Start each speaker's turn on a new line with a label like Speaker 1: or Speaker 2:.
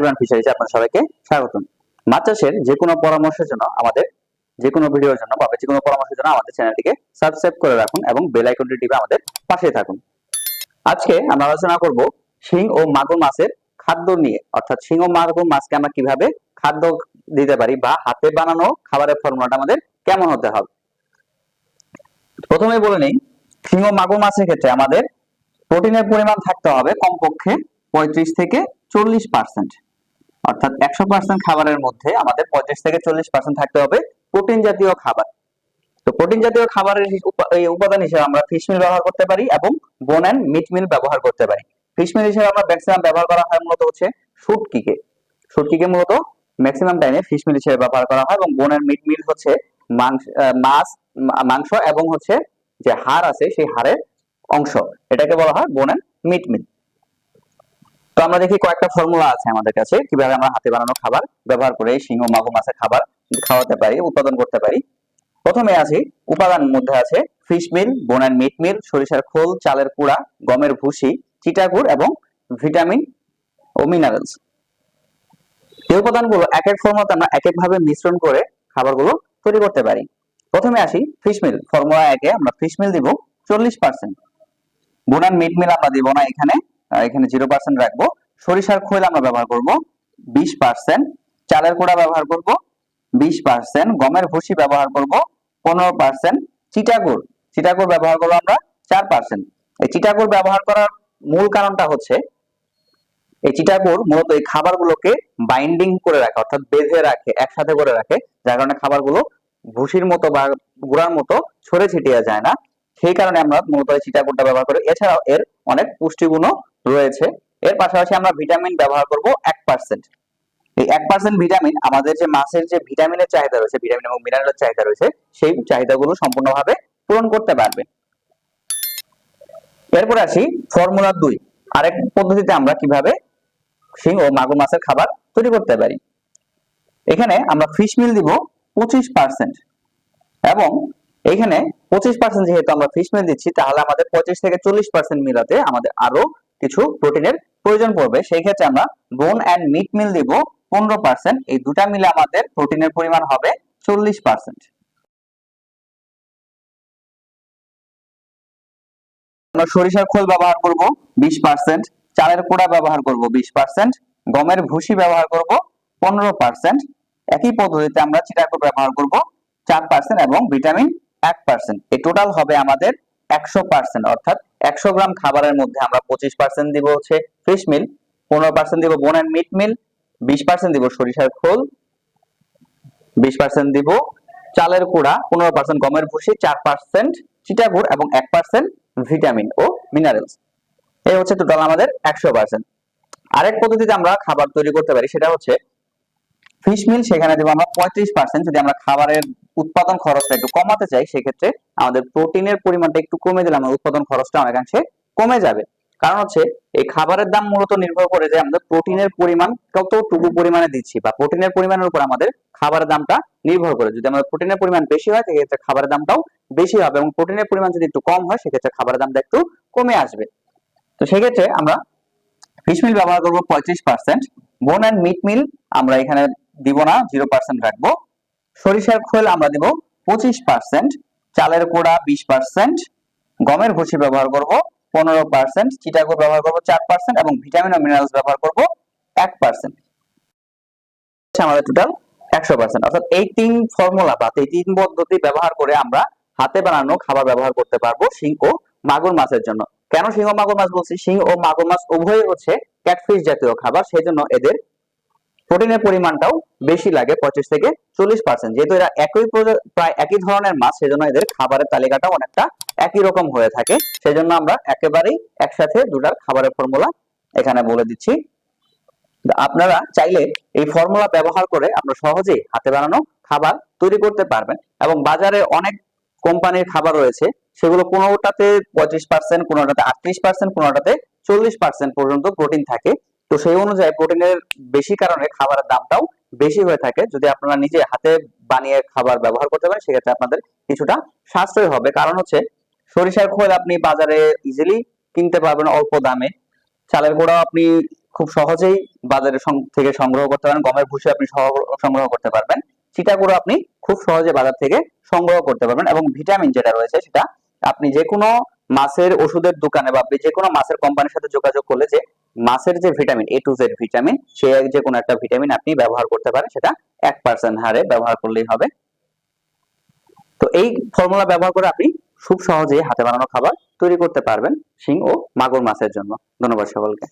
Speaker 1: Grand ফিশারিজে আপনার সবাইকে স্বাগতম। মাছ চাষের যে কোনো পরামর্শের জন্য আমাদের যে কোনো ভিডিওর জন্য বা যে কোনো পরামর্শের জন্য আমাদের চ্যানেলটিকে সাবস্ক্রাইব করে রাখুন এবং বেল আইকনটি টিপে আমাদের পাশে থাকুন। আজকে আমরা আলোচনা করব শিং ও মাগুর মাছের খাদ্য নিয়ে। অর্থাৎ শিং ও মাগুর মাছকে আমরা কীভাবে খাদ্য দিতে পারি বা হাতে বানানো খাবারের ফর্মুলাটা আমাদের কেমন হতে হবে? প্রথমে বলে নেই, শিং ও মাগুর মাছের ক্ষেত্রে আমাদের প্রোটিনের পরিমাণ থাকতে হবে কমপক্ষে পঁয়ত্রিশ থেকে চল্লিশ পার্সেন্ট অর্থাৎ একশো পার্সেন্ট খাবারের মধ্যে আমাদের পঁয়ত্রিশ থেকে চল্লিশ পার্সেন্ট থাকতে হবে প্রোটিন জাতীয় খাবার। তো প্রোটিন জাতীয় খাবারের উপাদান হিসেবে আমরা ফিশ মিল ব্যবহার করতে পারি এবং বোন অ্যান্ড মিট মিল ব্যবহার করতে পারি। ফিশ মিল হিসেবে আমরা ম্যাক্সিমাম ব্যবহার করা হয় মূলত হচ্ছে শুটকিকে। শুটকিকে মূলত ম্যাক্সিমাম টাইমে ফিশ মিল হিসেবে ব্যবহার করা হয় এবং বোন অ্যান্ড মিট মিল হচ্ছে মাংস মাংস এবং হচ্ছে যে হাড় আছে সেই হাড়ের অংশ। এটাকে বলা হয় বোন অ্যান্ড মিট মিল তো আমরা দেখি কয়েকটা ফর্মুলা আছে আমাদের কাছে, কীভাবে আমরা হাতে বানানো খাবার ব্যবহার করে শিং ও মাছের খাবার খাওয়াতে পারি, উৎপাদন করতে পারি। প্রথমে আছে উপাদান মধ্যে আছে ফিশ মিল বোন মিট মিল সরিষার খোল, চালের কুড়া, গমের ভুসি, চিটাগুড় এবং ভিটামিন ও মিনারেলস এই উপাদানগুলো এক এক ফর্মুলাতে আমরা এক এক ভাবে মিশ্রণ করে খাবারগুলো তৈরি করতে পারি। প্রথমে আসি ফিশ মিল ফর্মুলা একে আমরা ফিশ মিল দিব চল্লিশ পার্সেন্ট বোন অ্যান্ড মিট মিল আমরা দিব না এখানে এখানে জিরো পার্সেন্ট রাখব। সরিষার খোল আমরা ব্যবহার করব বিশ পার্সেন্ট চালের কুড়া ব্যবহার করব বিশ পার্সেন্ট গমের ভুসি ব্যবহার করব পনেরো পার্সেন্ট চিটাগুড় চিটাগুড় ব্যবহার করব আমরা চার পার্সেন্ট এই চিটাগুড় ব্যবহার করার মূল কারণটা হচ্ছে, এই চিটাগুড় মূলত এই খাবারগুলোকে বাইন্ডিং করে রাখে, অর্থাৎ বেঁধে রাখে, একসাথে করে রাখে, যার কারণে খাবারগুলো ভুসির মতো বা গুড়ার মতো ছড়ে ছিটিয়ে যায় না। সেই কারণে আমরা মূলত চিটাগুড়টা ব্যবহার করি। এছাড়াও এর অনেক পুষ্টিগুণও রয়েছে। এর পাশাপাশি আমরা ভিটামিন ব্যবহার করব এক পার্সেন্ট এই এক পার্সেন্ট ভিটামিন আমাদের যে মাছের যে ভিটামিনের চাহিদা রয়েছে ভিটামিন এবং মিনারেলের চাহিদা রয়েছে, সেই চাহিদাগুলো সম্পূর্ণভাবে পূরণ করতে পারবে। এরপর আসি ফর্মুলা দুই। আরেক পদ্ধতিতে আমরা কীভাবে শিং ও মাগুর মাছের খাবার তৈরি করতে পারি। এখানে আমরা ফিশ মিল দিব পঁচিশ পার্সেন্ট এবং এখানে পঁচিশ পার্সেন্ট যেহেতু আমরা ফিশ মিল দিচ্ছি, তাহলে আমাদের পঁচিশ থেকে চল্লিশ পার্সেন্ট মিলাতে আমাদের আরও কিছু প্রোটিনের প্রয়োজন পড়বে। সেই ক্ষেত্রে আমরা বোন অ্যান্ড মিট মিল দিব পনেরো পার্সেন্ট এই দুটা মিলে আমাদের প্রোটিনের পরিমাণ হবে চল্লিশ পার্সেন্ট আমরা সরিষার খোল ব্যবহার করব বিশ পার্সেন্ট চালের কোড়া ব্যবহার করব বিশ পার্সেন্ট গমের ভুসি ব্যবহার করব পনেরো পার্সেন্ট একই পদ্ধতিতে আমরা চিটাকো ব্যবহার করব চার পার্সেন্ট এবং ভিটামিন এক পার্সেন্ট এই টোটাল হবে আমাদের একশো পার্সেন্ট অর্থাৎ একশো গ্রাম খাবারের মধ্যে আমরা পঁচিশ পার্সেন্ট দিব হচ্ছে ফিশ মিল পনেরো পার্সেন্ট দিব বোন অ্যান্ড মিট মিল বিশ পার্সেন্ট দিব সরিষার খোল, বিশ পার্সেন্ট দিব চালের কুড়া পনেরো পার্সেন্ট গমের ভুসি, চার পার্সেন্ট চিটাগুড় এবং এক পার্সেন্ট ভিটামিন ও মিনারেলস এই হচ্ছে টোটাল আমাদের একশো পার্সেন্ট আরেক পদ্ধতিতে আমরা খাবার তৈরি করতে পারি, সেটা হচ্ছে ফিশ মিল সেখানে দেবো আমরা পঁয়ত্রিশ পার্সেন্ট যদি আমরা খাবারের উৎপাদন খরচটা একটু কমাতে চাই, সেক্ষেত্রে আমাদের প্রোটিনের পরিমাণটা একটু কমে দিলে আমাদের উৎপাদন খরচটা অনেকাংশে কমে যাবে। কারণ হচ্ছে, এই খাবারের দাম মূলত নির্ভর করে যে আমাদের প্রোটিনের পরিমাণ কতটুকু পরিমাণে দিচ্ছি বা প্রোটিনের পরিমাণের উপর আমাদের খাবারের দামটা নির্ভর করে। যদি আমাদের প্রোটিনের পরিমাণ বেশি হয়, সেক্ষেত্রে খাবারের দামটাও বেশি হবে এবং প্রোটিনের পরিমাণ যদি একটু কম হয়, সেক্ষেত্রে খাবারের দামটা একটু কমে আসবে। তো সেক্ষেত্রে আমরা ফিশ মিল ব্যবহার করব পঁয়ত্রিশ পার্সেন্ট বোন অ্যান্ড মিট মিল আমরা এখানে দিব না জিরো পার্সেন্ট রাখব। সরিষার খোল আমরা দিব পঁচিশ পার্সেন্ট চালের কোড়া বিশ পার্সেন্ট গমের ভুসি ব্যবহার করব পনেরো পার্সেন্ট চিটাগুড় ব্যবহার করব চার পার্সেন্ট এবং ভিটামিন ও মিনারেলস ব্যবহার করব এক পার্সেন্ট আমাদের টোটাল একশো পার্সেন্ট অর্থাৎ এই তিন ফর্মুলা বা এই তিন পদ্ধতি ব্যবহার করে আমরা হাতে বানানো খাবার ব্যবহার করতে পারব শিং ও মাগুর মাছের জন্য। কেন শিং ও মাগুর মাছ বলছি? শিং ও মাগুর মাছ উভয়ই হচ্ছে ক্যাটফিশ জাতীয় খাবার সেই জন্য এদের প্রোটিনের পরিমাণটাও বেশি লাগে পঁচিশ থেকে চল্লিশ পার্সেন্ট যেহেতু এরা একই প্রায় একই ধরনের মাছ, সেজন্য এদের খাবারের তালিকাটা অনেকটা একই রকম হয়ে থাকে। সেজন্য আমরা একেবারেই একসাথে দুটার খাবারের ফর্মুলা এখানে বলে দিচ্ছি। আপনারা চাইলে এই ফর্মুলা ব্যবহার করে আপনারা সহজেই হাতে বানানো খাবার তৈরি করতে পারবেন এবং বাজারে অনেক কোম্পানির খাবার রয়েছে, সেগুলো কোনোটাতে পঁচিশ পার্সেন্ট কোনোটাতে আটত্রিশ পার্সেন্ট কোনোটাতে চল্লিশ পার্সেন্ট পর্যন্ত প্রোটিন থাকে। তো সেই অনুযায়ী প্রোটিনের বেশি কারণে খাবারের দামটাও বেশি হয়ে থাকে। যদি আপনারা নিজে হাতে বানিয়ে খাবার ব্যবহার করতে পারেন, সেক্ষেত্রে আপনাদের কিছুটা সাশ্রয় হবে। কারণ হচ্ছে, সরিষার খোল আপনি বাজারে ইজিলি কিনতে পারবেন অল্প দামে। চালের গুঁড়াও আপনি খুব সহজেই বাজারে থেকে সংগ্রহ করতে পারেন। গমের ভুসি আপনি সংগ্রহ করতে পারবেন। চিটাগুড়ো আপনি খুব সহজে বাজার থেকে সংগ্রহ করতে পারবেন এবং ভিটামিন যেটা রয়েছে সেটা আপনি যে কোনো মাছের ওষুধের দোকানে বা যে কোনো মাছের কোম্পানির সাথে যোগাযোগ করলে যে মাছের যে vitamin A to Z vitamin সে যে কোনো একটা ভিটামিন আপনি ব্যবহার করতে পারেন, সেটা এক পার্সেন্ট হারে ব্যবহার করলেই হবে। তো এই ফর্মুলা ব্যবহার করে আপনি খুব সহজেই হাতে বানানো খাবার তৈরি করতে পারবেন শিং ও মাগুর মাছের জন্য। ধন্যবাদ সকলকে।